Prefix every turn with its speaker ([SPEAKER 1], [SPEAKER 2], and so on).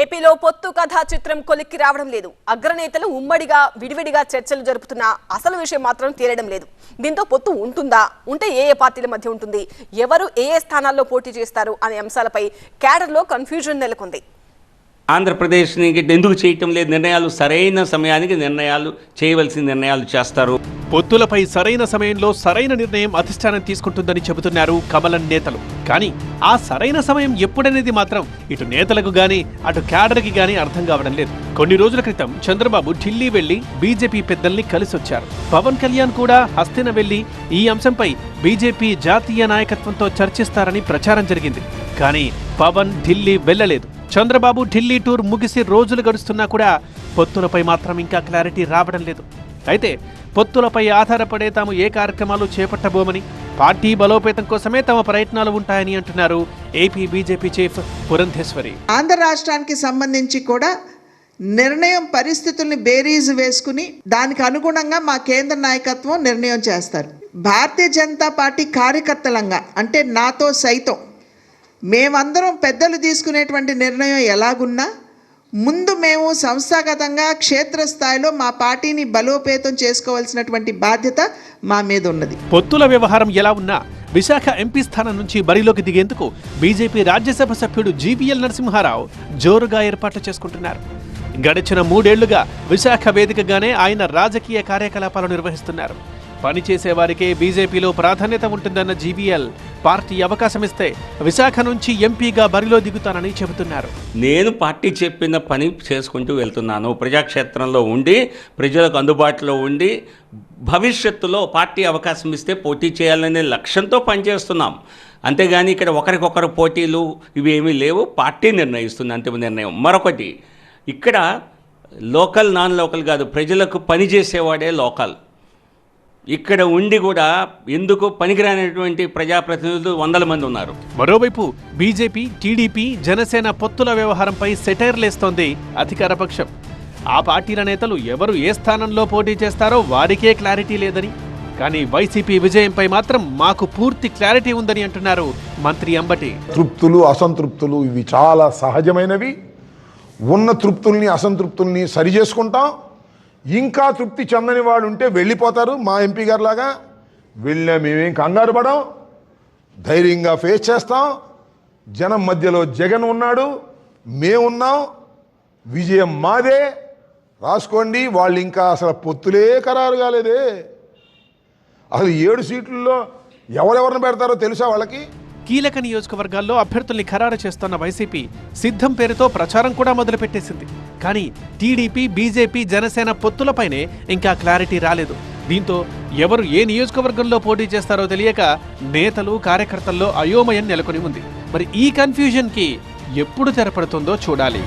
[SPEAKER 1] ఏపీలో పొత్తు కథా చిత్రం కొలిక్కి రావడం లేదు. అగ్రనేతలు ఉమ్మడిగా విడివిడిగా చర్చలు జరుపుతున్న అసలు విషయం మాత్రం తేలడం లేదు. దీంతో పొత్తు ఉంటుందా? ఉంటే ఏ ఏ పార్టీల మధ్య ఉంటుంది? ఎవరు ఏ ఏ స్థానాల్లో పోటీ చేస్తారు? అనే అంశాలపై క్యాడర్లో కన్ఫ్యూజన్ నెలకొంది.
[SPEAKER 2] ఆంధ్రప్రదేశ్ని ఎందుకు చేయటం లేదు? నిర్ణయాలు సరైన సమయానికి నిర్ణయాలు చేయవలసిన నిర్ణయాలు చేస్తారు.
[SPEAKER 3] పొత్తులపై సరైన సమయంలో సరైన నిర్ణయం అధిష్టానం తీసుకుంటుందని చెబుతున్నారు కమలం నేతలు. కానీ ఆ సరైన సమయం ఎప్పుడనేది మాత్రం ఇటు నేతలకు గాని అటు క్యాడర్కి గాని అర్థం కావడం లేదు. కొన్ని రోజుల క్రితం చంద్రబాబు ఢిల్లీ వెళ్ళి బీజేపీ పెద్దల్ని కలిసొచ్చారు. పవన్ కళ్యాణ్ కూడా హస్తిన వెళ్ళి ఈ అంశంపై బీజేపీ జాతీయ నాయకత్వంతో చర్చిస్తారని ప్రచారం జరిగింది. కానీ పవన్ ఢిల్లీ వెళ్ళలేదు చంద్రబాబు ఢిల్లీ టూర్ ముగిసి రోజులు గడుస్తున్నా కూడా పొత్తులపై మాత్రం ఇంకా క్లారిటీ రావడం లేదు. అయితే పొత్తులపై ఆధారపడే తాము ఏ కార్యక్రమాలు చేపట్టబోమని పార్టీ బలోపేతం కోసమే తమ ప్రయత్నాలు ఉంటాయని అంటున్నారు AP BJP chief Purandeswari.
[SPEAKER 4] Andhra రాష్ట్రానికి సంబంధించి కూడా నిర్ణయం పరిస్థితుల్ని బేరీజు వేసుకుని దానికి అనుగుణంగా మా కేంద్ర నాయకత్వం నిర్ణయం చేస్తారు. భారతీయ జనతా పార్టీ కార్యకర్తలంగా అంటే నాతో సైతం మేమందరం పెద్దలు తీసుకునేటువంటి నిర్ణయం ఎలాగున్నా ముందు మేము సంస్థాగతంగా క్షేత్రస్థాయిలో మా పార్టీని బలోపేతం చేసుకోవాల్సినటువంటి బాధ్యత మా మీద ఉన్నది.
[SPEAKER 3] పొత్తుల వ్యవహారం ఎలా ఉన్నా విశాఖ ఎంపీ స్థానం నుంచి బరిలోకి దిగేందుకు బీజేపీ రాజ్యసభ సభ్యుడు జీవీఎల్ నరసింహారావు జోరుగా ఏర్పాట్లు చేసుకుంటున్నారు. గడిచిన మూడేళ్ళుగా విశాఖ వేదికగానే ఆయన రాజకీయ కార్యకలాపాలు నిర్వహిస్తున్నారు. పనిచేసేవారికే బీజేపీలో ప్రాధాన్యత ఉంటుందన్న జీవీఎల్ పార్టీ అవకాశం ఇస్తే విశాఖ నుంచి ఎంపీగా బరిలో దిగుతానని చెబుతున్నారు.
[SPEAKER 2] నేను పార్టీ చెప్పిన పని చేసుకుంటూ వెళ్తున్నాను. ప్రజాక్షేత్రంలో ఉండి ప్రజలకు అందుబాటులో ఉండి భవిష్యత్తులో పార్టీ అవకాశం ఇస్తే పోటీ చేయాలనే లక్ష్యంతో పనిచేస్తున్నాం. అంతేగాని ఇక్కడ ఒకరికొకరు పోటీలు ఇవి ఏమీ లేవు. పార్టీ నిర్ణయిస్తుంది అంతిమ నిర్ణయం. మరొకటి ఇక్కడ లోకల్ నాన్ లోకల్ కాదు ప్రజలకు పని చేసేవాడే లోకల్. ఇక్కడ ఉండి కూడా ఎందుకు పనికిరానటువంటి ప్రజాప్రతినిధులు వందల మంది ఉన్నారు.
[SPEAKER 3] మరోవైపు బీజేపీ టీడీపీ జనసేన పొత్తుల వ్యవహారంపై సెటైర్లేస్తోంది అధికార పక్షం. ఆ పార్టీల నేతలు ఎవరు ఏ స్థానంలో పోటీ చేస్తారో వారికే క్లారిటీ లేదని కానీ వైసీపీ విజయంపై మాత్రం మాకు పూర్తి క్లారిటీ ఉందని అంటున్నారు మంత్రి అంబటి.
[SPEAKER 5] తృప్తులు అసంతృప్తులు ఇవి చాలా సహజమైనవి. ఉన్న తృప్తుల్ని అసంతృప్తుల్ని సరి చేసుకుంటాం. ఇంకా తృప్తి చెందని వాడు ఉంటే వెళ్ళిపోతారు మా ఎంపీ గారు లాగా వెళ్ళినా మేమేం కంగారు పడం ధైర్యంగా ఫేస్ చేస్తాం. జనం మధ్యలో జగన్ ఉన్నాడు. మేమున్నాం. విజయం మాదే. రాసుకోండి. వాళ్ళు ఇంకా అసలు పొత్తులే ఖరారు కాలేదే. అసలు ఏడు సీట్లలో ఎవరెవరిని పెడతారో తెలుసా వాళ్ళకి?
[SPEAKER 3] కీలక నియోజకవర్గాల్లో అభ్యర్థుల్ని ఖరారు చేస్తున్న వైసీపీ సిద్ధం పేరుతో ప్రచారం కూడా మొదలుపెట్టేసింది. కానీ టీడీపీ బీజేపీ జనసేన పొత్తులపైనే ఇంకా క్లారిటీ రాలేదు. దీంతో ఎవరు ఏ నియోజకవర్గంలో పోటీ చేస్తారో తెలియక నేతలు కార్యకర్తల్లో అయోమయం నెలకొని ఉంది. మరి ఈ కన్ఫ్యూజన్కి ఎప్పుడు తెరపడుతుందో చూడాలి.